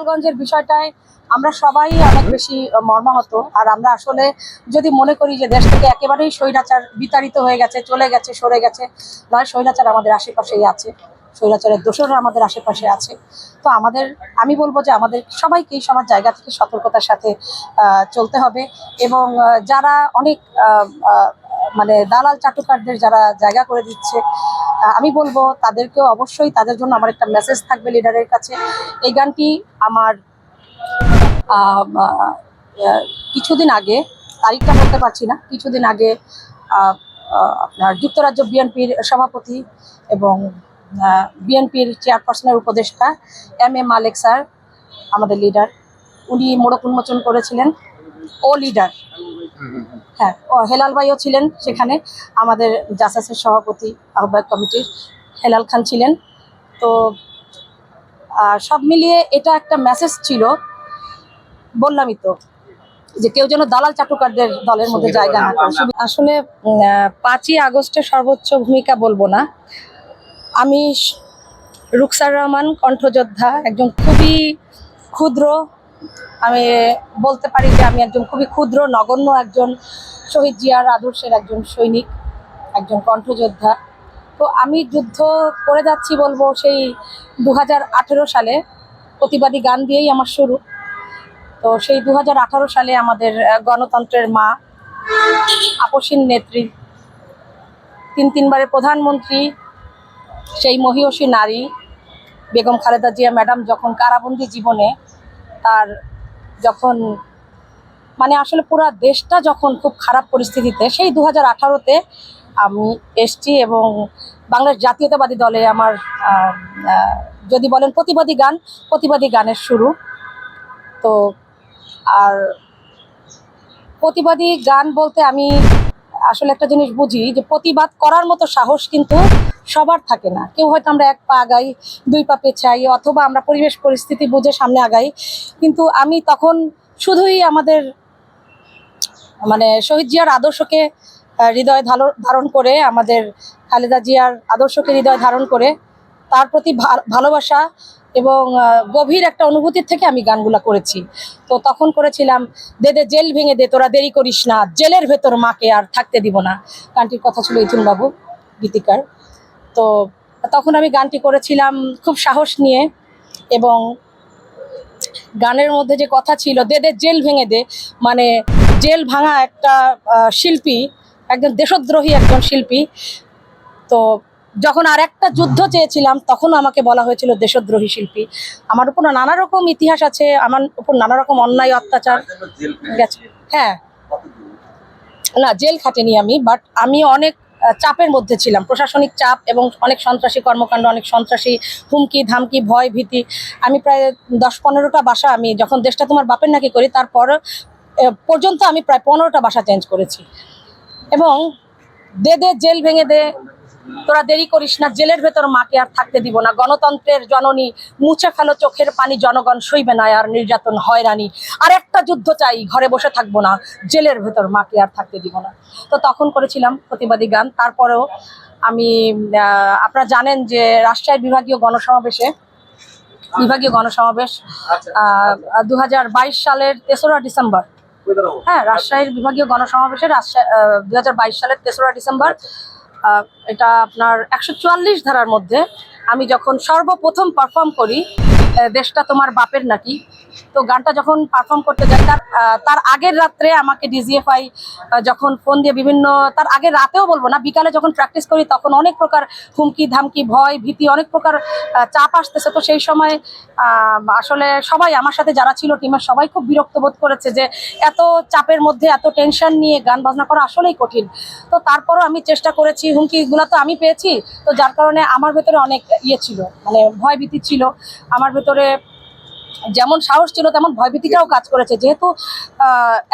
গোপালগঞ্জের বিষয়টায় আমরা সবাই অনেক বেশি মর্মাহত। আর আমরা আসলে যদি মনে করি যে দেশ থেকে একেবারেই স্বৈরাচার বিতাড়িত হয়ে গেছে, চলে গেছে, সরে গেছে, নয়, স্বৈরাচার আমাদের আশেপাশেই আছে। স্বৈরাচারের দোষররা আমাদের আশেপাশে আছে। তো আমাদের, আমি বলব যে আমাদের সবাইকেই সবার জায়গা থেকে সতর্কতার সাথে চলতে হবে। এবং যারা অনেক মানে দালাল চাটুকারদের যারা জায়গা করে দিচ্ছে আমি বলব তাদেরকেও অবশ্যই তাদের জন্য আমার একটা মেসেজ থাকবে লিডারের কাছে। এই গানটি আমার কিছুদিন আগে, তারিখটা বলতে পারছি না, কিছুদিন আগে আপনার যুক্তরাজ্য বিএনপির সভাপতি এবং বিএনপির চেয়ারপারসনের উপদেষ্টা এম এ মালেক স্যার, আমাদের লিডার উনি মোড়ক উন্মোচন করেছিলেন। ও লিডার হ্যাঁ ও হেলাল ভাইও ছিলেন সেখানে আমাদের জাসাসের সভাপতি আহ্বায়ক কমিটির হেলাল খান ছিলেন। তো সব মিলিয়ে এটা একটা মেসেজ ছিল বললামই তো যে কেউ যেন দালাল চাটুকারদের দলের মধ্যে জায়গা না করে। আসলে পাঁচই আগস্টে সর্বোচ্চ ভূমিকা বলব না। আমি রুকসার রহমান কণ্ঠযোদ্ধা একজন খুবই ক্ষুদ্র আমি বলতে পারি যে আমি একজন খুবই ক্ষুদ্র, নগণ্য একজন শহীদ জিয়ার আদর্শের একজন সৈনিক, একজন কণ্ঠযোদ্ধা। তো আমি যুদ্ধ করে যাচ্ছি বলব সেই দু হাজার আঠেরো সালে, প্রতিবাদী গান দিয়েই আমার শুরু। তো সেই দু হাজার আঠারো সালে আমাদের গণতন্ত্রের মা, আপসীন নেত্রী, তিন তিনবারের প্রধানমন্ত্রী, সেই মহিয়সী নারী, বেগম খালেদা জিয়া ম্যাডাম যখন কারাবন্দি জীবনে তার যখন মানে আসলে পুরো দেশটা যখন খুব খারাপ পরিস্থিতিতে, সেই দু হাজার আঠারোতে আমি এসছি এবং বাংলাদেশ জাতীয়তাবাদী দলে আমার যদি বলেন প্রতিবাদী গান, প্রতিবাদী গানের শুরু। তো আর প্রতিবাদী গান বলতে আমি আসলে একটা জিনিস বুঝি যে প্রতিবাদ করার মতো সাহস কিন্তু সবার থাকে না। কেউ হয়তো আমরা এক পা আগাই, দুই পা পেছাই অথবা আমরা পরিবেশ পরিস্থিতি বুঝে সামনে আগাই। কিন্তু আমি তখন শুধুই আমাদের মানে শহীদ জিয়ার আদর্শকে হৃদয় ধারণ করে, আমাদের খালেদা জিয়ার আদর্শকে হৃদয় ধারণ করে, তার প্রতি ভালোবাসা এবং গভীর একটা অনুভূতির থেকে আমি গানগুলা করেছি। তো তখন করেছিলাম, দে দে, জেল ভেঙে দে, তোরা দেরি করিস না, জেলের ভেতর মাকে আর থাকতে দিব না। গানটির কথা ছিল বাবু গীতিকার। তো তখন আমি গানটি করেছিলাম খুব সাহস নিয়ে এবং গানের মধ্যে যে কথা ছিল, দে দে, জেল ভেঙে দে মানে জেল ভাঙা একটা শিল্পী, একজন দেশদ্রোহী একজন শিল্পী। তো যখন আর একটা যুদ্ধ চেয়েছিলাম, তখন আমাকে বলা হয়েছিল দেশদ্রোহী শিল্পী। আমার উপর নানা রকম ইতিহাস আছে, আমার উপর নানা রকম অন্যায় অত্যাচার গেছে। হ্যাঁ। না, জেল খাটেনি আমি বাট আমি অনেক চাপের মধ্যে ছিলাম। প্রশাসনিক চাপ এবং অনেক সন্ত্রাসী কর্মকাণ্ড, অনেক সন্ত্রাসী হুমকি, ধামকি, ভয়, ভীতি। আমি প্রায় দশ পনেরোটা বাসা আমি যখন দেশটা তোমার বাপের নাকি করি, তারপর পর্যন্ত আমি প্রায় পনেরোটা বাসা চেঞ্জ করেছি। এবং দে দে, জেল ভেঙে দে তোরা দেরি করিস না জেলের ভেতর মাকে আর থাকতে দিব না। গণতন্ত্রের জননী মুছে ফেলো চোখের পানি জনগণ সইবে না আর নির্যাতন হয়রানি আর একটা যুদ্ধ চাই ঘরে বসে থাকব না জেলের ভেতর মাকে আর থাকতে দিব না। তো তখন করেছিলাম প্রতিবাদী গান। তারপরেও আমি আপনারা জানেন যে রাজশাহী বিভাগীয় গণসমাবেশে বিভাগীয় গণসমাবেশ দু হাজার বাইশ সালের তেসরা ডিসেম্বর। হ্যাঁ রাজশাহীর বিভাগীয় গণসমাবেশে রাজশাহী দু হাজার বাইশ সালের তেসরা ডিসেম্বর এটা আপনার একশো চুয়াল্লিশ ধারার মধ্যে আমি যখন সর্বপ্রথম পারফর্ম করি দেশটা তোমার বাপের নাকি তো গানটা যখন পারফর্ম করতে যাই, তার তার আগের রাত্রে আমাকে ডিজিএফআই যখন ফোন দিয়ে বিভিন্ন, তার আগের রাতেও বলব না, বিকালে যখন প্র্যাকটিস করি তখন অনেক প্রকার হুমকি, ধামকি, ভয়, ভীতি, অনেক প্রকার চাপ আসতেছে। তো সেই সময় আসলে সবাই আমার সাথে যারা ছিল টিমের সবাই খুব বিরক্ত বোধ করেছে যে এত চাপের মধ্যে, এত টেনশন নিয়ে গান বাজনা করা আসলেই কঠিন। তো তারপরও আমি চেষ্টা করেছি, হুমকিগুলো তো আমি পেয়েছি। তো যার কারণে আমার ভেতরে অনেক ইয়ে ছিল মানে ভয় ভীতি ছিল। আমার ভেতরে যেমন সাহস ছিল তেমন ভয়ভীতিটাও কাজ করেছে। যেহেতু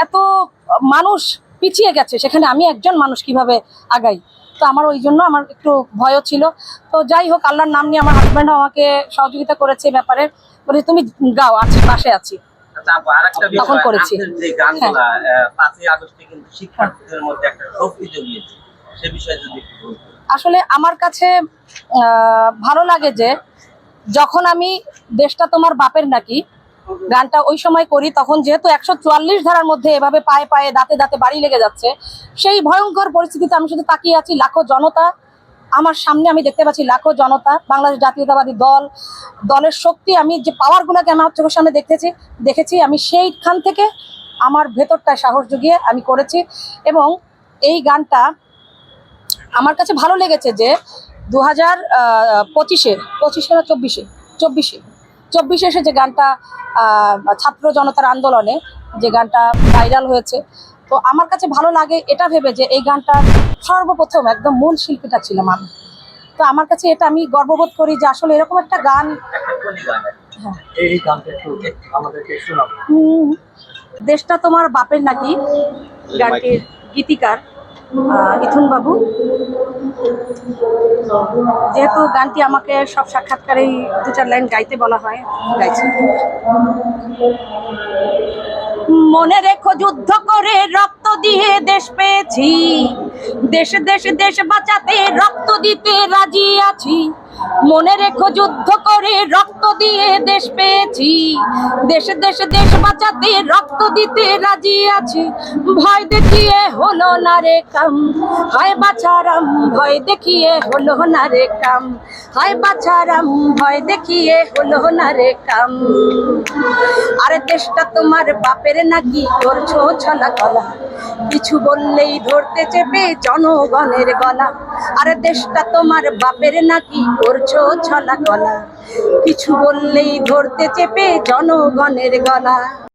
এত মানুষ পিছিয়ে গেছে সেখানে আমি একজন মানুষ কীভাবে আগাই? তো আমার ওই জন্য আমার একটু ভয়ও ছিল। তো যাই হোক আল্লাহর নাম নিয়ে আমার হাজব্যান্ড আমাকে সহযোগিতা করেছে ব্যাপারে। বলে তুমি গাও আছি পাশে আছি। আচ্ছা তখন করেছি। হ্যাঁ। আসলে আমার কাছে ভালো লাগে যে যখন আমি দেশটা তোমার বাপের নাকি, গানটা ওই সময় করি, তখন যেহেতু একশো চুয়াল্লিশ ধারার মধ্যে এভাবে পায়ে পায়ে দাঁতে দাঁতে বাড়ি লেগে যাচ্ছে, সেই ভয়ঙ্কর পরিস্থিতিতে আমি শুধু তাকিয়ে আছি, লাখো জনতা, আমার সামনে আমি দেখতে পাচ্ছি লাখো জনতা, বাংলাদেশ জাতীয়তাবাদী দল, দলের শক্তি, আমি যে পাওয়ারগুলোকে আমার চোখের সামনে দেখতেছি, দেখেছি, আমি সেইখান থেকে আমার ভেতরটায় সাহস জুগিয়ে আমি করেছি এবং এই গানটা আমার কাছে ভালো লেগেছে যে দু হাজার পঁচিশে পঁচিশে না চব্বিশে? চব্বিশে। চব্বিশে এসে যে গানটা ছাত্র জনতার আন্দোলনে যে গানটা ভাইরাল হয়েছে তো আমার কাছে ভালো লাগে এটা ভেবে যে এই গানটা সর্বপ্রথম একদম মূল শিল্পীটা ছিলাম আমি। তো আমার কাছে এটা আমি গর্ববোধ করি যে আসলে এরকম একটা গান। হ্যাঁ। দেশটা তোমার বাপের নাকি? গানটির গীতিকার। আহ, ইথুন বাবু যেহেতু গানটি আমাকে সব সাক্ষাৎকারেই দু চার লাইন গাইতে বলা হয় গাইছি। মনে রেখো যুদ্ধ করে রক্ত দিয়ে দেশ পেয়েছি। দেশ দেশ দেশ বাঁচাতে রক্ত দিতে রাজি আছি। মনে রেখো যুদ্ধ করে রক্ত দিয়ে দেশ পেয়েছি। দেশে দেশে দেশ বাঁচাতে রক্ত দিতে রাজি আছি। ভয় দেখিয়ে হলো না রে কাম। হায় বাছারাম, ভয় দেখিয়ে হলো না রে কাম। হয় বাছারাম, ভয় দেখিয়ে হলো না রে কাম। আরে দেশটা তোমার বাপের নাকি করছ ছলা কলা। কিছু বললেই ধরতে চেপে জনগণের গলা। আরে দেশটা তোমার বাপের নাকি করছ ছলা কলা? কিছু বললেই ধরতে চেপে জনগণের গলা।